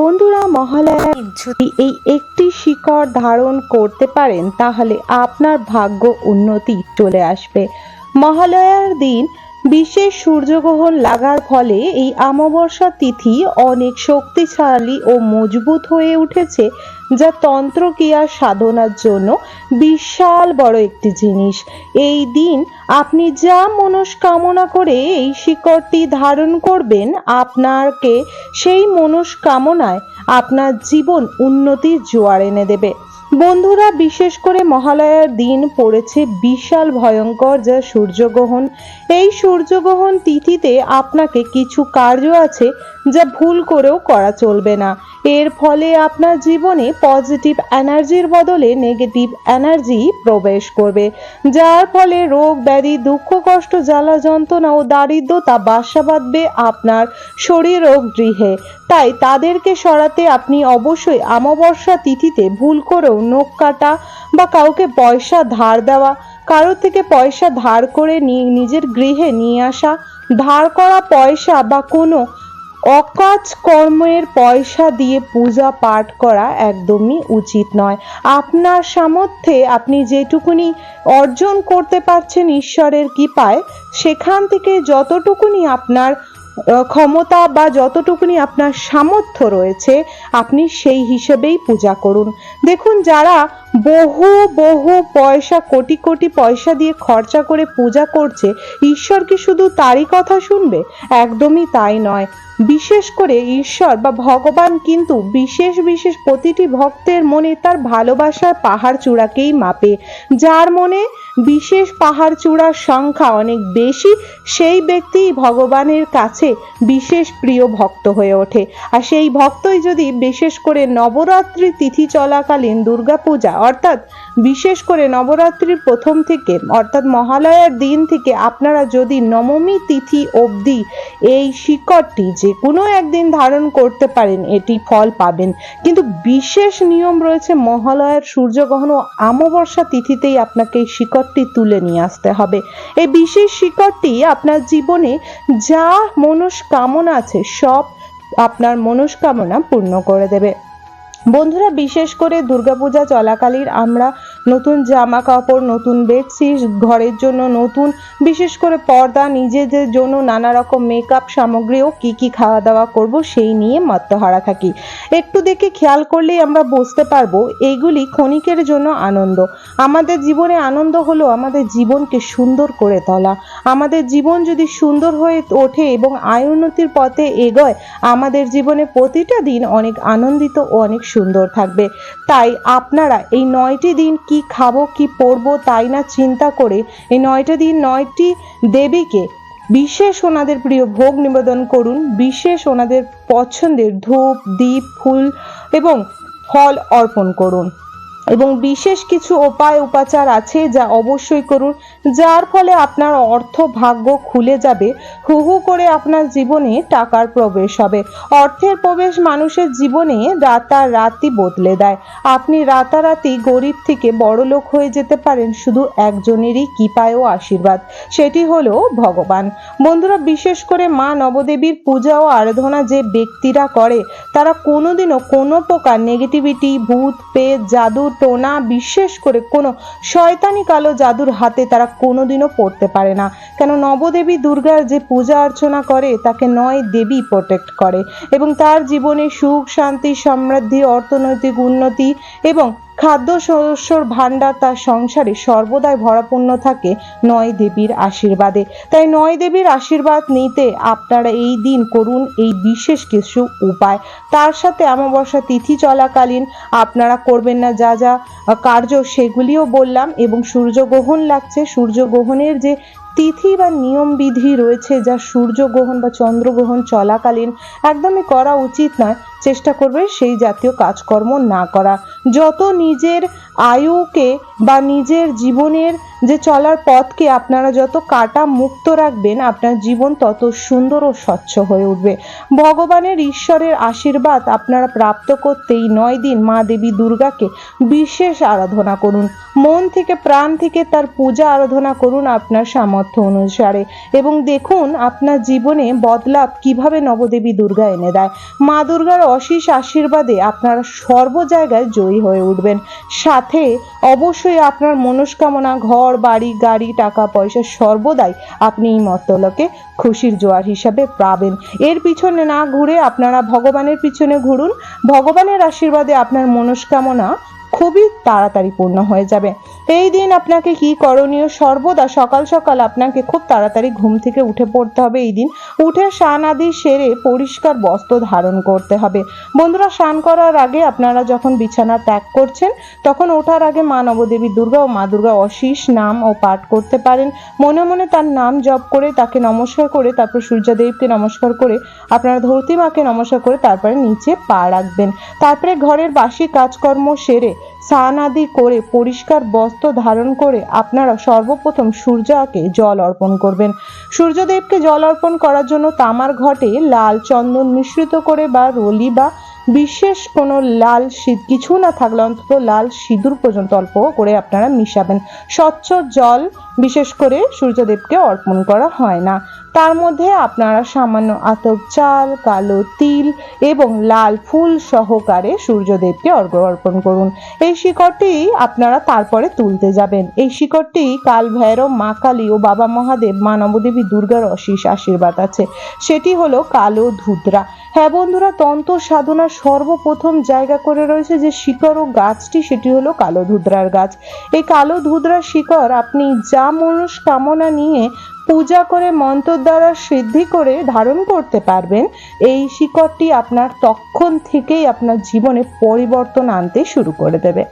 বন্ধুরা মহালয়া যদি এই একটি শিকড় ধারণ করতে পারেন, তাহলে আপনার ভাগ্য উন্নতি চলে আসবে। মহালয়ার দিন বিশেষ সূর্যগ্রহণ লাগার ফলে এই অমাবস্যা তিথি অনেক শক্তিশালী ও মজবুত হয়ে উঠেছে, যা তন্ত্রক্রিয়া সাধনার জন্য বিশাল বড় একটি জিনিস। এই দিন আপনি যা মনস্কামনা করে এই শিকড়টি ধারণ করবেন আপনাকে সেই মনস্কামনায় আপনার জীবন উন্নতির জোয়ার এনে দেবে। বন্ধুরা, বিশেষ করে মহালয়ার দিন পড়েছে বিশাল ভয়ঙ্কর যা সূর্যগ্রহণ। এই সূর্যগ্রহণ তিথিতে আপনাকে কিছু কার্য আছে যা ভুল করেও করা চলবে না। এর ফলে আপনার জীবনে পজিটিভ এনার্জির বদলে নেগেটিভ এনার্জি প্রবেশ করবে। যার ফলে রোগ, ব্যাধি, দুঃখ, কষ্ট, জ্বালা, যন্ত্রণা ও দারিদ্রতা বাসা বাঁধবে আপনার শরীর ও গৃহে। তাই তাদেরকে সরাতে আপনি অবশ্যই অমাবস্যা তিথিতে ভুল করেও নখ কাটা বা কাউকে পয়সা ধার দেওয়া, কারোর থেকে পয়সা ধার করে নিয়ে নিজের গৃহে নিয়ে আসা, ধার করা পয়সা বা কোনো অকাজ কর্মের পয়সা দিয়ে পূজা পাঠ করা একদমই উচিত নয়। আপনার সামর্থ্যে আপনি যেটুকুনি অর্জন করতে পারছেন ঈশ্বরের কৃপায়, সেখান থেকে যতটুকুনি আপনার ক্ষমতা বা যতটুকুনি আপনার সামর্থ্য রয়েছে, আপনি সেই হিসেবেই পূজা করুন। দেখুন, যারা বহু বহু পয়সা, কোটি কোটি পয়সা দিয়ে খরচা করে পূজা করছে, ঈশ্বর কি শুধু তারই কথা শুনবে? একদমই তাই নয়। বিশেষ করে ঈশ্বর বা ভগবান কিন্তু বিশেষ বিশেষ প্রতিটি ভক্তের মনে তার ভালোবাসার পাহাড় চূড়াকেই মাপে। যার মনে বিশেষ পাহাড় চূড়ার সংখ্যা অনেক বেশি, সেই ব্যক্তিই ভগবানের কাছে বিশেষ প্রিয় ভক্ত হয়ে ওঠে। আর সেই ভক্তই যদি বিশেষ করে নবরাত্রি তিথি চলাকালীন দুর্গাপূজা, অর্থাৎ বিশেষ করে নবরাত্রির প্রথম থেকে, অর্থাৎ মহালয়ার দিন থেকে আপনারা যদি নবমী তিথি অবধি এই শিকড়টি যে কোনো একদিন ধারণ করতে পারেন, এটি ফল পাবেন। কিন্তু বিশেষ নিয়ম রয়েছে, মহালয়ার সূর্যগ্রহণ ও অমাবস্যা তিথিতেই আপনাকে এই শিকড়টি তুলে নিয়ে আসতে হবে। এই বিশেষ শিকড়টি আপনার জীবনে যা মনস্কামনা আছে, সব আপনার মনস্কামনা পূর্ণ করে দেবে। বন্ধুরা, বিশেষ করে দুর্গাপূজা চলাকালীন আমরা নতুন জামা কাপড়, নতুন বেডশিট ঘরের জন্য নতুন, বিশেষ করে পর্দা, নিজেদের জন্য নানা রকম মেকআপ সামগ্রীও কি কি খাওয়া দাওয়া করব সেই নিয়ে মত্তহারা থাকি। একটু দেখে খেয়াল করলেই আমরা বুঝতে পারব এইগুলি ক্ষণিকের জন্য আনন্দ। আমাদের জীবনে আনন্দ হলো আমাদের জীবনকে সুন্দর করে তোলা। আমাদের জীবন যদি সুন্দর হয়ে ওঠে এবং আয় উন্নতির পথে এগোয়, আমাদের জীবনে প্রতিটা দিন অনেক আনন্দিত ও অনেক সুন্দর থাকবে। তাই আপনারা এই নয়টি দিন কি খাব, কি পরবো তাই না চিন্তা করে এই নয়টা দিন নয়টি দেবীকে বিশেষ ওনাদের প্রিয় ভোগ নিবেদন করুন, বিশেষ ওনাদের পছন্দের ধূপ দ্বীপ ফুল এবং ফল অর্পণ করুন। এবং বিশেষ কিছু উপায়, উপাচার আছে যা অবশ্যই করুন। যার ফলে আপনার অর্থ ভাগ্য খুলে যাবে হু হু করে আপনার জীবনে টাকার প্রবেশ হবে। অর্থের প্রবেশ মানুষের জীবনে রাতারাতি বদলে দেয়। আপনি রাতারাতি গরিব থেকে বড় লোক হয়ে যেতে পারেন, শুধু একজনেরই কৃপায় ও আশীর্বাদ, সেটি হলো ভগবান। বন্ধুরা, বিশেষ করে মা নবদেবীর পূজা ও আরাধনা যে ব্যক্তিরা করে, তারা কোনোদিনও কোনো প্রকার নেগেটিভিটি ভূত পেট জাদু, টোনা, বিশেষ করে কোনো শয়তানি কালো জাদুর হাতে তারা কোনোদিনও পড়তে পারে না। কেন নবদেবী দুর্গার যে পূজা অর্চনা করে, তাকে নয় দেবী প্রোটেক্ট করে। এবং তার জীবনে সুখ, শান্তি, সমৃদ্ধি, অর্থনৈতিক উন্নতি এবং খাদ্য শস্যর ভাণ্ডার তার সংসারে সর্বদাই ভরাপূর্ণ থাকে নয় দেবীর আশীর্বাদে। তাই নয় দেবীর আশীর্বাদ নিতে আপনারা এই দিন করুন এই বিশেষ কিছু উপায়। তার সাথে অমাবস্যা তিথি চলাকালীন আপনারা করবেন না যা যা কার্য সেগুলিও বললাম এবং সূর্যগ্রহণ লাগছে। সূর্যগ্রহণের যে তিথি বা নিয়ম বিধি রয়েছে যা সূর্যগ্রহণ বা চন্দ্রগ্রহণ চলাকালীন একদমই করা উচিত নয়। চেষ্টা করবে সেই জাতীয় কাজকর্ম না করা। যত নিজের আয়ুকে বা নিজের জীবনের যে চলার পথকে আপনারা যত কাটা মুক্ত রাখবেন, আপনার জীবন তত সুন্দর ও স্বচ্ছ হয়ে উঠবে। ভগবানের ঈশ্বরের আশীর্বাদ আপনারা প্রাপ্ত করতেই নয় দিন মা দেবী দুর্গাকে বিশেষ আরাধনা করুন। মন থেকে প্রাণ থেকে তার পূজা আরাধনা করুন আপনার সামর্থ্য অনুসারে। এবং দেখুন আপনার জীবনে বদলাপ কীভাবে নবদেবী দুর্গা এনে দেয়। মা দুর্গার অশেষ আশীর্বাদে আপনারা সর্ব জায়গায় জয়ী হয়ে উঠবেন। সাথে অবশ্যই আপনার মনস্কামনা, ঘর, বাড়ি, গাড়ি, টাকা, পয়সা সর্বদাই আপনি এই মতলকে খুশির জোয়ার হিসাবে পাবেন। এর পিছনে না ঘুরে আপনারা ভগবানের পিছনে ঘুরুন। ভগবানের আশীর্বাদে আপনার মনস্কামনা খুবই তাড়াতাড়ি পূর্ণ হয়ে যাবে। এই দিন আপনাকে কি করণীয়? সর্বদা সকাল সকাল আপনাকে খুব তাড়াতাড়ি ঘুম থেকে উঠে পড়তে হবে। এই দিন উঠে স্নান আদি সেরে পরিষ্কার বস্ত্র ধারণ করতে হবে। বন্ধুরা, স্নান করার আগে আপনারা যখন বিছানা ত্যাগ করছেন, তখন ওঠার আগে মা নবদেবী দুর্গা ও মা দুর্গা অশীষ নাম ও পাঠ করতে পারেন। মনে মনে তার নাম জপ করে তাকে নমস্কার করে, তারপর সূর্যদেবকে নমস্কার করে, আপনারা ধরতী মাকে নমস্কার করে তারপরে নিচে পা রাখবেন। তারপরে ঘরের বাসি কাজকর্ম সেরে স্নান আদি করে পরিষ্কার বস্ত্র ধারণ করে আপনারা সর্বপ্রথম সূর্যকে জল অর্পণ করবেন। সূর্যদেবকে জল অর্পণ করার জন্য তামার ঘটে লাল চন্দন মিশ্রিত করে বা রলি বা বিশেষ কোনো লাল শি- কিছু না থাকলে অন্তত লাল সিঁদুর পর্যন্ত অল্প করে আপনারা মিশাবেন। স্বচ্ছ জল বিশেষ করে সূর্যদেবকে অর্পণ করা হয় না। তার মধ্যে আপনারা সামান্য আতপ চাল, কালো তিল এবং লাল ফুল সহকারে সূর্যদেবকে অর্ঘ্য অর্পণ করুন। এই শিকড়টি আপনারা তারপরে তুলতে যাবেন। এই শিকড়টি কাল ভৈরব, মা কালী ও বাবা মহাদেব মা নবদেবী দুর্গার অশেষ আশীর্বাদ আছে। সেটি হলো কালো ধুদ্রা হ্যাঁ বন্ধুরা তন্ত্র সাধনার সর্বপ্রথম জায়গা করে রয়েছে যে শিকড় ও গাছটি, সেটি হলো কালো ধুদ্রার গাছ। এই কালো ধুদ্রার শিকড় আপনি যা মনুষ কামনা নিয়ে পূজা করে মন্ত্র দ্বারা সিদ্ধি করে ধারণ করতে পারবেন। এই শিকড়টি আপনার তখন থেকেই আপনার জীবনে পরিবর্তন আনতে শুরু করে দেবে।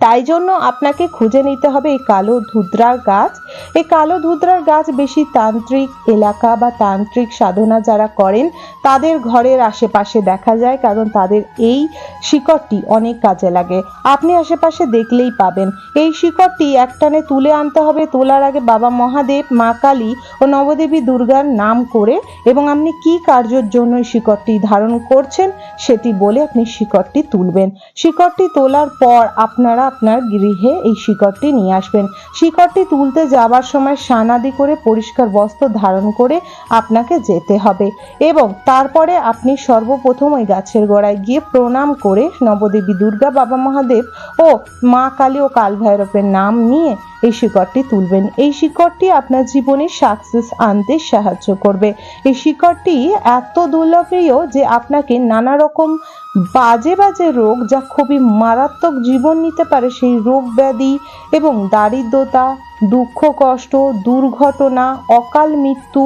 তাই জন্য আপনাকে খুঁজে নিতে হবে এই কালো ধুদ্রার গাছ। এই কালো ধুদ্রার গাছ বেশি তান্ত্রিক এলাকা বা তান্ত্রিক সাধনা যারা করেন, তাদের ঘরের আশেপাশে দেখা যায়, কারণ তাদের এই শিকড়টি অনেক কাজে লাগে। আপনি আশেপাশে দেখলেই পাবেন। এই শিকড়টি একটানে তুলে আনতে হবে, তোলার আগে বাবা মহাদেব, মা কালী ও নবদেবী দুর্গার নাম করে এবং আপনি কি কার্যের জন্য শিকড়টি ধারণ করছেন সেটি বলে আপনি শিকড়টি তুলবেন। শিকড়টি তোলার পর আপনারা আপনার গৃহে এই শিকড়টি নিয়ে আসবেন। শিকড়টি তুলতে যাবার সময় সানাদি করে পরিষ্কার বস্ত্র ধারণ করে আপনাকে যেতে হবে এবং তারপরে আপনি সর্বপ্রথম ওই গাছের গোড়ায় গিয়ে প্রণাম করে নবদেবী দুর্গা, বাবা মহাদেব ও মা কালী ও কাল ভৈরবের নাম নিয়ে এই শিকড়টি তুলবেন। এই শিকড়টি আপনার জীবনে সাকসেস আনতে সাহায্য করবে। এই শিকড়টি এত দুর্লভপ্রিয় যে আপনাকে নানা রকম বাজে বাজে রোগ যা খুবই মারাত্মক জীবন নিতে পারে সেই রোগ ব্যাধি এবং দারিদ্রতা দুঃখ, কষ্ট, দুর্ঘটনা, অকাল মৃত্যু,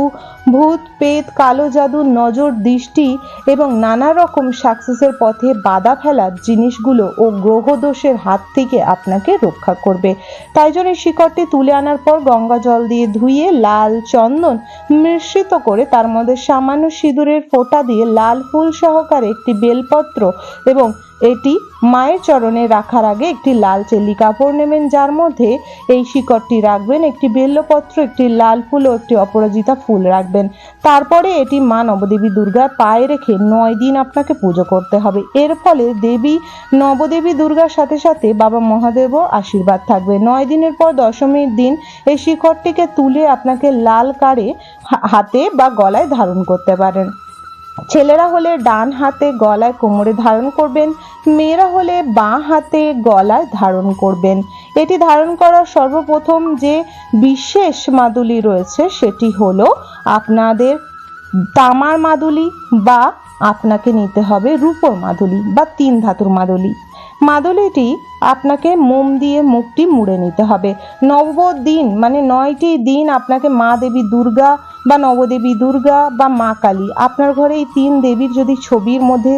ভূত পেত কালো জাদু, নজর, দৃষ্টি এবং নানা রকম সাকসেসের পথে বাধা ফেলার জিনিসগুলো ও গ্রহদোষের হাত থেকে আপনাকে রক্ষা করবে। তাই জন্য শিকড়টি তুলে আনার পর গঙ্গা জল দিয়ে ধুয়ে লাল চন্দন মিশ্রিত করে তার মধ্যে সামান্য সিঁদুরের ফোঁটা দিয়ে লাল ফুল সহকারে একটি বেলপত্র এবং এটি মায়ের চরণে রাখার আগে একটি লাল চেলি কাপড় নেবেন, যার মধ্যে এই শিকড়টি রাখবেন, একটি বেল্লপত্র, একটি লাল ফুল ও একটি অপরাজিতা ফুল রাখবেন। তারপরে এটি মা নবদেবী দুর্গার পায়ে রেখে নয় দিন আপনাকে পুজো করতে হবে। এর ফলে দেবী নবদেবী দুর্গার সাথে সাথে বাবা মহাদেবও আশীর্বাদ থাকবে। নয় দিনের পর দশমীর দিন এই শিকড়টিকে তুলে আপনাকে লাল কারে হাতে বা গলায় ধারণ করতে পারেন। ছেলেরা হলে ডান হাতে গলায় কোমরে ধারণ করবেন, মেয়েরা হলে বাঁ হাতে গলায় ধারণ করবেন। এটি ধারণ করার সর্বপ্রথম যে বিশেষ মাদুলি রয়েছে সেটি হলো আপনাদের তামার মাদুলি বা আপনাকে নিতে হবে রূপোর মাদুলি বা তিন ধাতুর মাদুলি। মাদুলিটি আপনাকে মোম দিয়ে মুখটি মুড়ে নিতে হবে। নব দিন মানে নয়টি দিন আপনাকে মা দেবী দুর্গা বা নবদেবী দুর্গা বা মা কালী। আপনার ঘরে এই তিন দেবীর যদি ছবির মধ্যে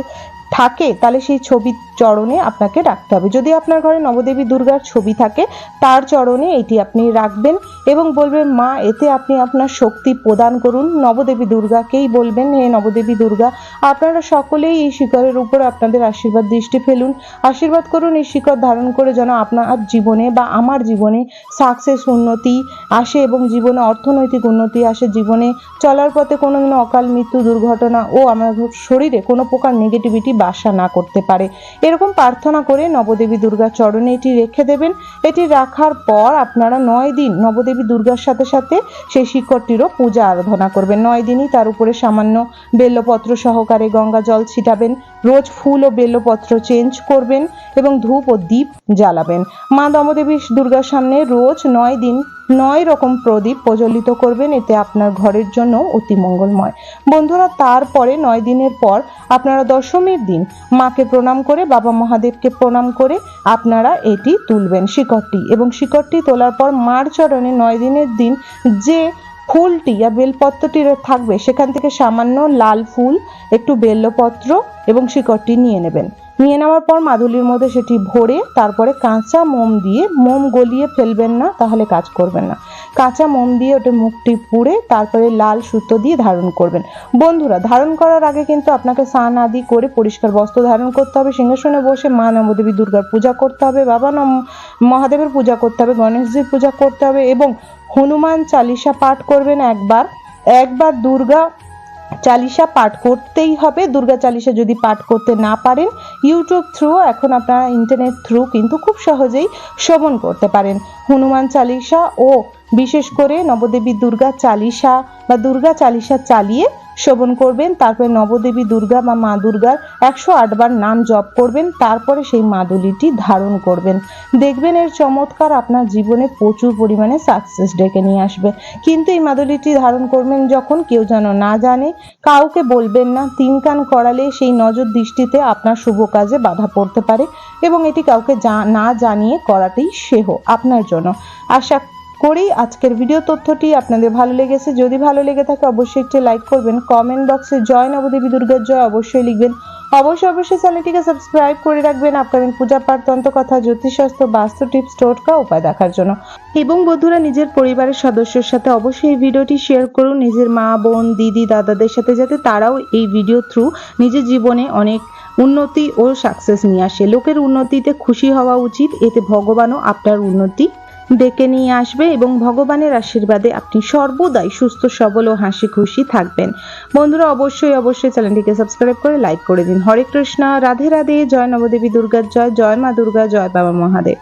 থাকে, তাহলে সেই ছবি চরণে আপনাকে রাখতে হবে। যদি আপনার ঘরে নবদেবী দুর্গার ছবি থাকে, তার চরণে এটি আপনি রাখবেন এবং বলবেন, মা, এতে আপনি আপনার শক্তি প্রদান করুন। নবদেবী দুর্গাকেই বলবেন, হে নবদেবী দুর্গা, আপনারা সকলেই এই শিকড়ের উপর আপনাদের আশীর্বাদ দৃষ্টি ফেলুন। আশীর্বাদ করুন এই শিকড় ধারণ করে যেন আপনার জীবনে বা আমার জীবনে সাকসেস উন্নতি আসে এবং জীবনে অর্থনৈতিক উন্নতি আসে। জীবনে চলার পথে কোনো অকাল মৃত্যু, দুর্ঘটনা ও আমার শরীরে কোনো প্রকার নেগেটিভিটি বাসা না করতে পারে। এরকম প্রার্থনা করে নবদেবী দুর্গার চরণে এটি রেখে দেবেন। এটি রাখার পর আপনারা নয় দিন নবদেবী দুর্গার সাথে সাথে সেই শিকড়টিরও পূজা আরাধনা করবেন। নয় দিনই তার উপরে সামান্য বেল্লপত্র সহকারে গঙ্গা জল ছিটাবেন। রোজ ফুল ও বেল্লপত্র চেঞ্জ করবেন এবং ধূপ ও দীপ জ্বালাবেন। মা দমদেবী দুর্গার সামনে রোজ নয় দিন নয় রকম প্রদীপ প্রজ্বলিত করবেন, এতে আপনার ঘরের জন্য অতি মঙ্গলময়। বন্ধুরা, তারপরে নয় দিনের পর আপনারা দশমীর দিন মাকে প্রণাম করে, বাবা মহাদেবকে প্রণাম করে আপনারা এটি তুলবেন শিকড়টি। এবং শিকড়টি তোলার পর মার চরণে নয় দিনের দিন যে ফুলটি বা বেলপত্রটি থাকবে, সেখান থেকে সামান্য লাল ফুল, একটু বেল্লপত্র এবং শিকড়টি নিয়ে নেবেন। নিয়ে নেওয়ার পর মাদুলির মধ্যে সেটি ভরে তারপরে কাঁচা মোম দিয়ে, মোম গলিয়ে ফেলবেন না, তাহলে কাজ করবেন না। কাঁচা মোম দিয়ে ওটা মুখটি পুড়ে তারপরে লাল সুতো দিয়ে ধারণ করবেন। বন্ধুরা, ধারণ করার আগে কিন্তু আপনাকে স্নান আদি করে পরিষ্কার বস্ত্র ধারণ করতে হবে, সিংহাসনে বসে মা নবদেবী দুর্গার পূজা করতে হবে, বাবা নম, মহাদেবের পূজা করতে হবে, গণেশজির পূজা করতে হবে এবং হনুমান চালিসা পাঠ করবেন একবার। একবার দুর্গা চালিসা পাঠ করতেই হবে। দুর্গা চালিশা যদি পাঠ করতে না পারেন ইউটিউব থ্রু এখন আপনারা ইন্টারনেট থ্রু কিন্তু খুব সহজেই শ্রবণ করতে পারেন। হনুমান চালিশা ও বিশেষ করে নবদেবী দুর্গা চালিসা বা দুর্গা চালিসা চালিয়ে শ্রবণ করবেন, তারপরে নবদেবী দুর্গা বা মা দুর্গার একশো আটবার নাম জপ করবেন, তারপরে সেই মাদুলিটি ধারণ করবেন। দেখবেন এর চমৎকার আপনার জীবনে প্রচুর পরিমাণে সাকসেস ডেকে নিয়ে আসবে। কিন্তু এই মাদুলিটি ধারণ করবেন যখন কেউ যেন না জানে, কাউকে বলবেন না, তিন কান করালে সেই নজর দৃষ্টিতে আপনার শুভ কাজে বাধা পড়তে পারে এবং এটি কাউকে না জানিয়ে করাটাই সেহ আপনার জন্য। আশা করি আজকের ভিডিও তথ্যটি আপনাদের ভালো লেগেছে। যদি ভালো লেগে থাকে, অবশ্যই একটি লাইক করবেন। কমেন্ট বক্সে জয় নবদেবী দুর্গার জয় অবশ্যই লিখবেন। অবশ্যই অবশ্যই চ্যানেলটিকে সাবস্ক্রাইব করে রাখবেন। আপকামিং পূজা পাঠ তন্ত্র কথা, জ্যোতিষশাস্ত্র, বাস্তু টিপস টোটকা উপায় দেখার জন্য। এবং বন্ধুরা, নিজের পরিবারের সদস্যের সাথে অবশ্যই এই ভিডিওটি শেয়ার করুন। নিজের মা, বোন, দিদি, দাদাদের সাথে, যাতে তারাও এই ভিডিও থ্রু নিজের জীবনে অনেক উন্নতি ও সাকসেস নিয়ে আসে। লোকের উন্নতিতে খুশি হওয়া উচিত। এতে ভগবানও আপনার উন্নতি ডেকে নিয়ে আসবে এবং ভগবানের আশীর্বাদে আপনি সর্বদাই সুস্থ, সবল ও হাসি খুশি থাকবেন। বন্ধুরা, অবশ্যই অবশ্যই চ্যানেলটিকে সাবস্ক্রাইব করে লাইক করে দিন। হরে কৃষ্ণা, রাধে রাধে, জয় নবদেবী দুর্গার জয় জয় মা দুর্গা, জয় বাবা মহাদেব।